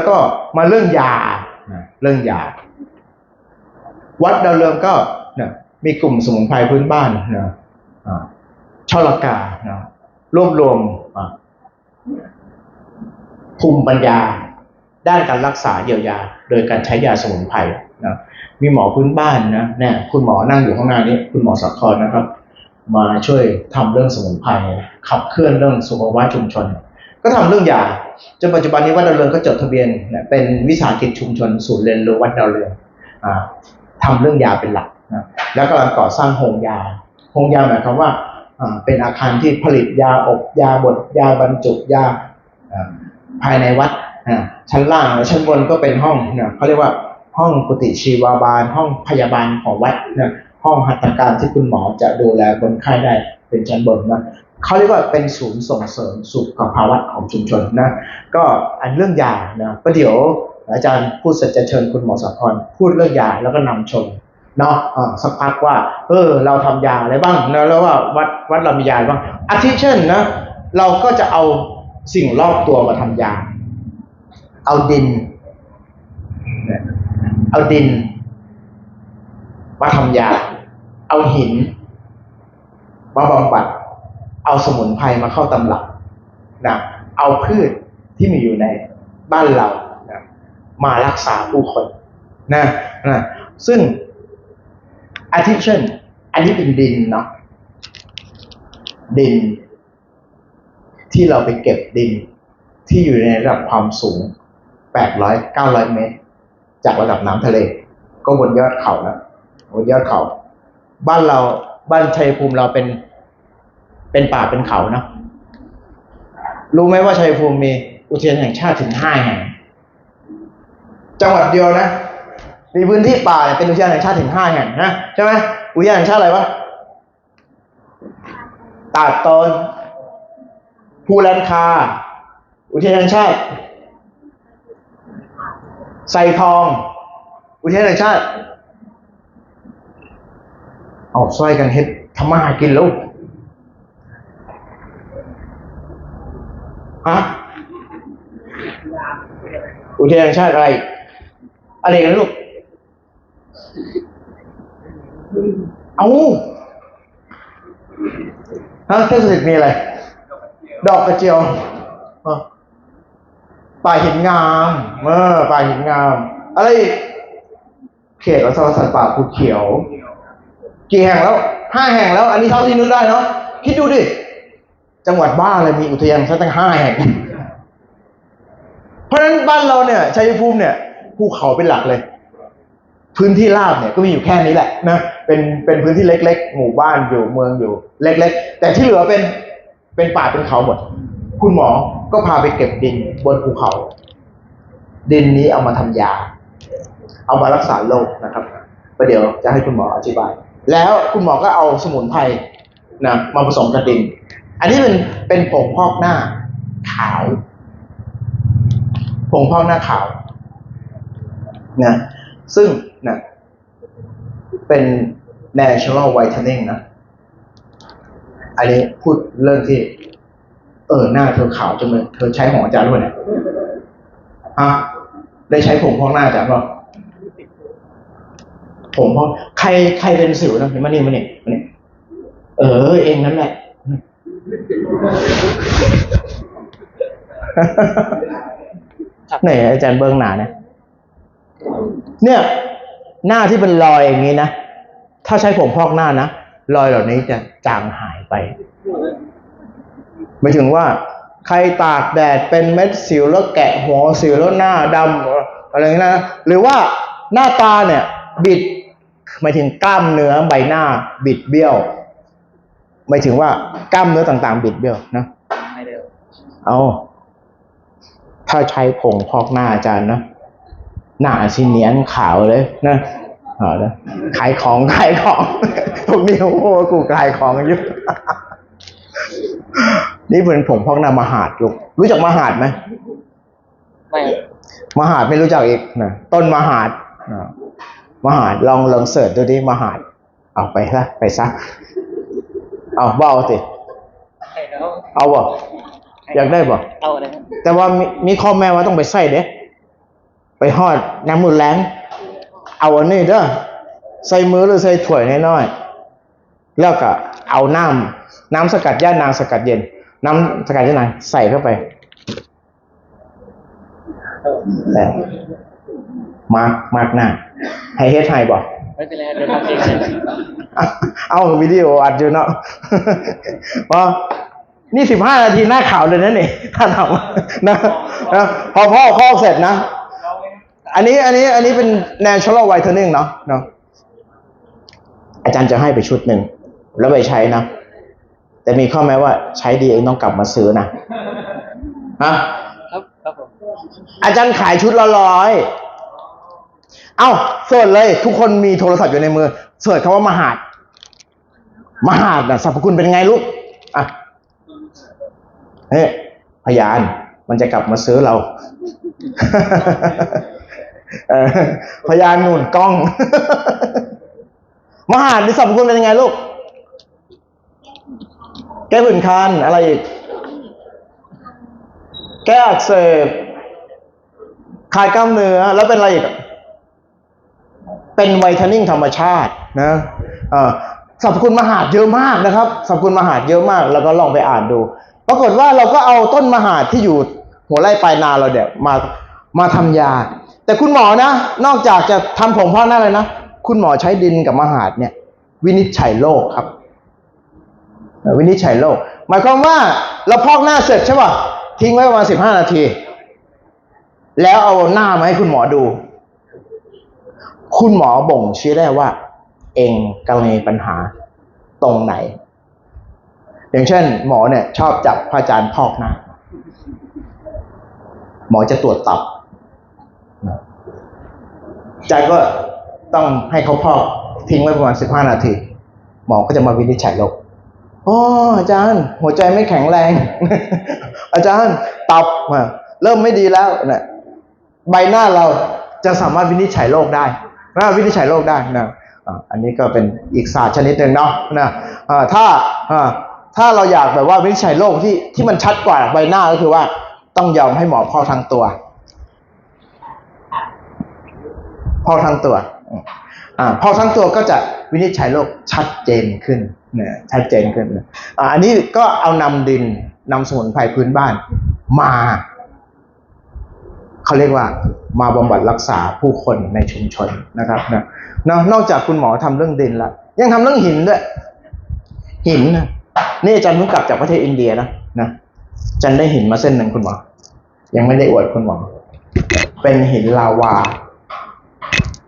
แล้วก็มาเรื่องยานะเรื่องยา วัดดาวเรืองก็เนี่ยมีกลุ่มสมุนไพรพื้นบ้านนะอ่าช่อละกานะรวบรวมอ่าภูมิปัญญา ด้านการรักษาเยียวยา โดยการใช้ยาสมุนไพรนะมีหมอพื้นบ้านนะเนี่ยคุณหมอนั่งอยู่ข้างหน้านี้ คุณหมอสักครนะครับ มาช่วยทำเรื่องสมุนไพรขับเคลื่อนเรื่องสุขภาพชุมชน ก็ทำเรื่องยาจนปัจจุบันนี้วัดดาวเรืองก็จดทะเบียนเป็นวิสาหกิจชุมชนศูนย์เรียนรู้วัดดาวเรืองอ่าทำเรื่องยาเป็นหลักแล้วกำลังก่อสร้างโรงยาโรงยาหมายความว่าเป็นอาคารที่ผลิตยาอบยาบดยาบรรจุยาภายในวัดชั้นล่างและชั้นบนก็เป็นห้องเขาเรียกว่าห้องกุฏิชีวาบาล ห้องพยาบาลของวัดห้องหัตถการที่คุณหมอจะดูแลคนไข้ได้เป็นชั้นบนนะ เขาเรียกว่าเป็นศูนย์ส่งเสริมสุขภาวะของชุมชนนะ ก็อันเรื่องยานะก็เดี๋ยวอาจารย์พูดเสร็จจะเชิญคุณหมอสาพรพูดเรื่องยาแล้วก็นำชมเนาะสักพักว่า เออ เราทำยาอะไรบ้างนะแล้วว่าวัดวัดเรามียาบ้างอาทิเช่นนะเราก็จะเอาสิ่งรอบตัวมาทำยา เอาดิน เอาดิน มาทำยา เอาหินมาบำบัด เอาสมุนไพรมาเข้าตำรับนะเอาพืชที่มีอยู่ในบ้านเรานะมารักษาผู้คนนะนะซึ่งอาทิเช่น อันนี้เป็นดินเนาะดิน ที่เราไปเก็บดินที่อยู่ในระดับความสูง 800 900 เมตร จากระดับน้ำทะเล ก็บนยอดเขานะบนยอดเขา บ้านเราบ้านชัยภูมิเราเป็น เป็นป่าเป็นเขาเนาะรู้ไหมว่าชัยภูมิมีอุทยานแห่งชาติถึงห้าแห่งจังหวัดเดียวนะ มีพื้นที่ป่าเนี่ยเป็นอุทยานแห่งชาติถึงห้าแห่งนะใช่ไหมอุทยานแห่งชาติอะไรวะตาดตอนภูแลนคา อุทยานแห่งชาติไซทอง อุทยานแห่งชาติเอาซอยกันเฮ็ดทำมาหากินแล้ว ฮะอุทยานแห่งชาติอะไร อะไรกันลูก เอาฮะเทศสิทธิ์มีอะไร ดอกกระเจียวป่าหินงามเออป่าหินงาม อะไรอีกเขตรักษาสัตว์ป่าภูเขียว กี่แห่งแล้วห้าแห่งแล้ว อันนี้เท่าที่นึกได้เนาะคิดดูดิ จังหวัดบ้าอะไรมีอุทยานแค่ตั้งห้าแห่ง เพราะฉะนั้นบ้านเราเนี่ยชัยภูมิเนี่ยภูเขาเป็นหลักเลย พื้นที่ราบเนี่ยก็มีอยู่แค่นี้แหละนะเป็นเป็นพื้นที่เล็ก ๆ หมู่บ้านอยู่เมืองอยู่ เล็ก ๆ แต่ที่เหลือเป็นเป็นป่าเป็นเขาหมด คุณหมอก็พาไปเก็บดินบนภูเขา ดินนี้เอามาทำยา เอามารักษาโรคนะครับประเดี๋ยวจะให้คุณหมออธิบาย แล้วคุณหมอก็เอาสมุนไพรนะมาผสมกับดิน อันนี้เป็นเป็นผงพอกหน้าขาวผงพอกหน้าขาวนะซึ่งนะเป็น natural whitening นะ อันนี้พูดเรื่องที่ เออหน้าเธอขาวจังเลยเธอใช้ของอาจารย์ด้วยเนี่ยฮะได้ใช้ผงพอกหน้าอาจารย์เปล่าผงพอกใครใครเป็นสิวนะมานี่มานี่มานี่เออ เองนั่นแหละ ไหนอาจารย์เบิ้งหนาเนี่ยเนี่ย หน้าที่เป็นรอยอย่างนี้นะ ถ้าใช้ผมพอกหน้านะ รอยเหล่านี้จะจางหายไปหมายถึงว่า ใครตากแดดเป็นเม็ดสิวแล้วแกะหัวสิวแล้วหน้าดำอะไรอย่างนี้นะหรือว่าหน้าตาเนี่ย บิดหมายถึงกล้ามเนื้อใบหน้า บิดเบี้ยว หมายถึงว่ากล้ามเนื้อต่างๆ บิดเบี้ยวนะไม่เร็วเอาถ้าใช้ผงพอกหน้าอาจารย์นะหน้าสิเนียนขาวเลยนะเอาละขายของขายของพวกนี้โอ้โหกูขายของอยู่นี่เป็นผงพอกหน้ามหาดลูกรู้จักมหาดไหมไม่มหาดไม่รู้จักอีกนะต้นมหาดอ่ามหาดลองลองเสิร์ชดูดิมหาดเอาไปซะไปซะ เอาบ่เอาสิใช่แล้วเอาบ่อยากได้บ่เอาอะไรครับแต่ว่ามีมีข้อแม้ว่าต้องไปใส่เด้ไปหอดน้ำมือแรงเอาอันนี้เด้อใส่มือหรือใส่ถ้วยน้อยๆแล้วก็เอาน้ำน้ำสกัดย่านางสกัดเย็น น้ำสกัดย่านางใส่เข้าไปแต่มากมากหน้าให้เฮ็ดให้บอก ไม่เป็นไรเดี๋ยวทำเองเอาวิดีโออัดอยู่เนาะพอนี่สิบห้านาทีหน้าข่าวเลยนะนี่ถ้าทำนะนะพอพ่อพ่อเสร็จนะ อันนี้อันนี้อันนี้เป็น natural whitening เนาะเนาะอาจารย์จะให้ไปชุดหนึ่ง แล้วไปใช้นะ แต่มีข้อแม้ว่าใช้ดีเองต้องกลับมาซื้อนะฮะครับครับผมอาจารย์ขายชุดละร้อย เอ้าเสิร์ชเลย ทุกคนมีโทรศัพท์อยู่ในมือเสิร์ชคำว่ามหาด มหาดนะสรรพคุณเป็นไงลูกอะเฮ้พยาน มันจะกลับมาซื้อเราพยานหนุนกล้อง มหาดนี่สรรพคุณเป็นยังไงลูก แก้ผื่นคันอะไรอีก แก้อักเสบคลายกล้ามเนื้อแล้วเป็นอะไรอีก เป็นไวท์เทนนิ่งธรรมชาตินะเอ่อสรรพคุณมหาดเยอะมากนะครับสรรพคุณมหาดเยอะมาก แล้วก็ลองไปอ่านดู ปรากฏว่าเราก็เอาต้นมหาดที่อยู่หัวไร่ปลายนาเราเนี่ยมามาทำยา แต่คุณหมอนะ นอกจากจะทำผงพอกหน้าเลยนะ คุณหมอใช้ดินกับมหาดเนี่ย วินิจฉัยโรคครับ วินิจฉัยโรคหมายความว่าเราพอกหน้าเสร็จใช่ป่ะทิ้งไว้ประมาณสิบห้านาที แล้วเอาหน้ามาให้คุณหมอดู คุณหมอบ่งชี้ได้ว่า เองกำลังมีปัญหาตรงไหน อย่างเช่น หมอเนี่ย ชอบจับพระอาจารย์พอกหน้าหมอจะตรวจตับอาจก็ต้องให้เขาพอกทิ้งไว้ประมาณสิบห้านาที หมอก็จะมาวินิจฉัยโรคอ๋ออาจารย์ หัวใจไม่แข็งแรง อาจารย์ตับเริ่มไม่ดีแล้วนะใบหน้าเราจะสามารถวินิจฉัยโรคได้ นะวินิจฉัยโรคได้นะอันนี้ก็เป็นอีกศาสตร์ชนิดหนึ่งเนาะนะถ้าถ้าเราอยากแบบว่าวินิจฉัยโรคที่ที่มันชัดกว่าใบหน้าก็คือว่าต้องยอมให้หมอพอกทั้งตัวพอกทั้งตัวอ่าพอกทั้งตัวก็จะวินิจฉัยโรคชัดเจนขึ้นนะชัดเจนขึ้นอ่าอันนี้ก็เอานำดินนำสมุนไพรพื้นบ้านมา เขาเรียกว่ามาบำบัดรักษาผู้คนในชุมชนนะครับนะนอะนอกจากคุณหมอทำเรื่องดินแล้วยังทำเรื่องหินด้วย หินนะนี่อาจารย์เพิ่งกลับจากประเทศอินเดียนะนะอาจารย์ได้หินมาเส้นหนึ่งคุณหมอ ยังไม่ได้อวดคุณหมอ เป็นหินลาวา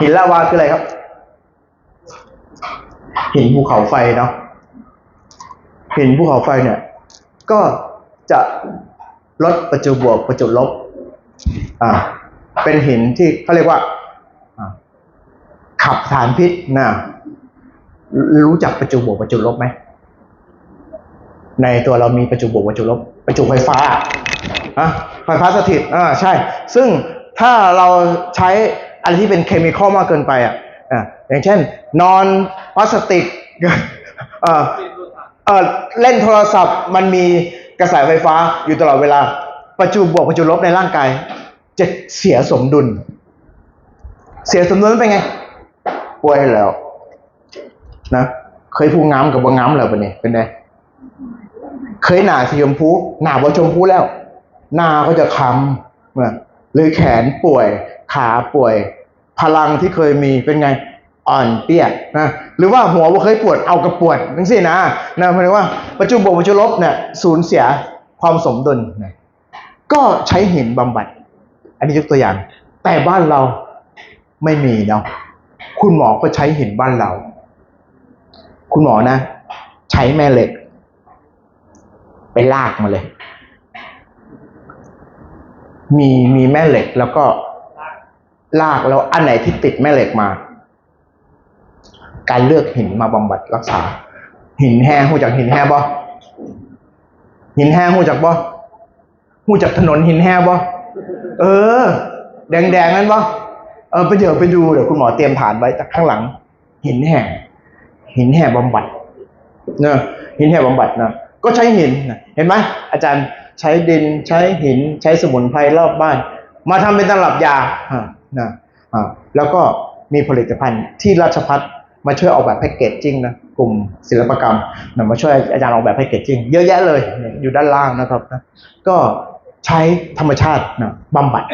หินลาวาคืออะไรครับ หินภูเขาไฟเนาะหินภูเขาไฟเนี่ย ก็จะลดประจุบวกประจุลบ อ่าเป็นหินที่เขาเรียกว่าขับสารพิษนะรู้จักประจุบวกประจุลบไหมในตัวเรามีประจุบวกประจุลบ ประจุไฟฟ้าอะไฟฟ้าสถิตอ่าใช่ ซึ่งถ้าเราใช้อะไรที่เป็นเคมีคอลมากเกินไปอะอย่างเช่น นอนพลาสติกเออเออเล่นโทรศัพท์มันมีกระแสไฟฟ้าอยู่ตลอดเวลา ประจุบวกประจุลบในร่างกาย จะเสียสมดุล เสียสมดุลเป็นไง ป่วยแล้ว นะเคยพูง้ำกับบง้ำแล้วปะเนี่ยเป็นไงเคยหนาสีชมพูหนาบนชมพูแล้ว หน้าก็จะค้ำนะหรือแขนป่วย ขาป่วย พลังที่เคยมีเป็นไง อ่อนเปี้ยนะหรือว่าหัวว่าเคยปวดเอากระปวดนั่นสินะนะหมายถึงว่าประจุบวกประจุลบเนี่ยสูญเสียความสมดุลนะก็ใช้หินบำบัด อันนี้ยกตัวอย่าง แต่บ้านเราไม่มีเนาะคุณหมอก็ใช้หินบ้านเรา คุณหมอนะ ใช้แม่เหล็ก ไปลากมาเลย มีมีแม่เหล็กแล้วก็ลากแล้วอันไหนที่ติดแม่เหล็กมา การเลือกหินมาบำบัดรักษา หินแห้งหูจากหินแห้งบ่หินแห้งหูจากบ่หูจากถนนหินแห้งบ่ เออ แดงๆนั้นปะเออไปเดี๋ยวไปดูเดี๋ยวคุณหมอเตรียมผ่านไว้จากข้างหลัง หินแห่หินแห่บำบัดเนะหินแห่บำบัดนะก็ใช้หินเห็นไหมอาจารย์ใช้ดินใช้หินใช้สมุนไพรรอบบ้าน มาทำเป็นตลับยาฮะนะอ่าแล้วก็มีผลิตภัณฑ์ที่ราชพัฒมาช่วยออกแบบแพ็กเกจจิ้งนะกลุ่มศิลปกรรมนะมาช่วยอาจารย์ออกแบบแพ็กเกจจิ้งเยอะแยะเลยอยู่ด้านล่างนะครับนะก็ ใช้ธรรมชาติบำบัด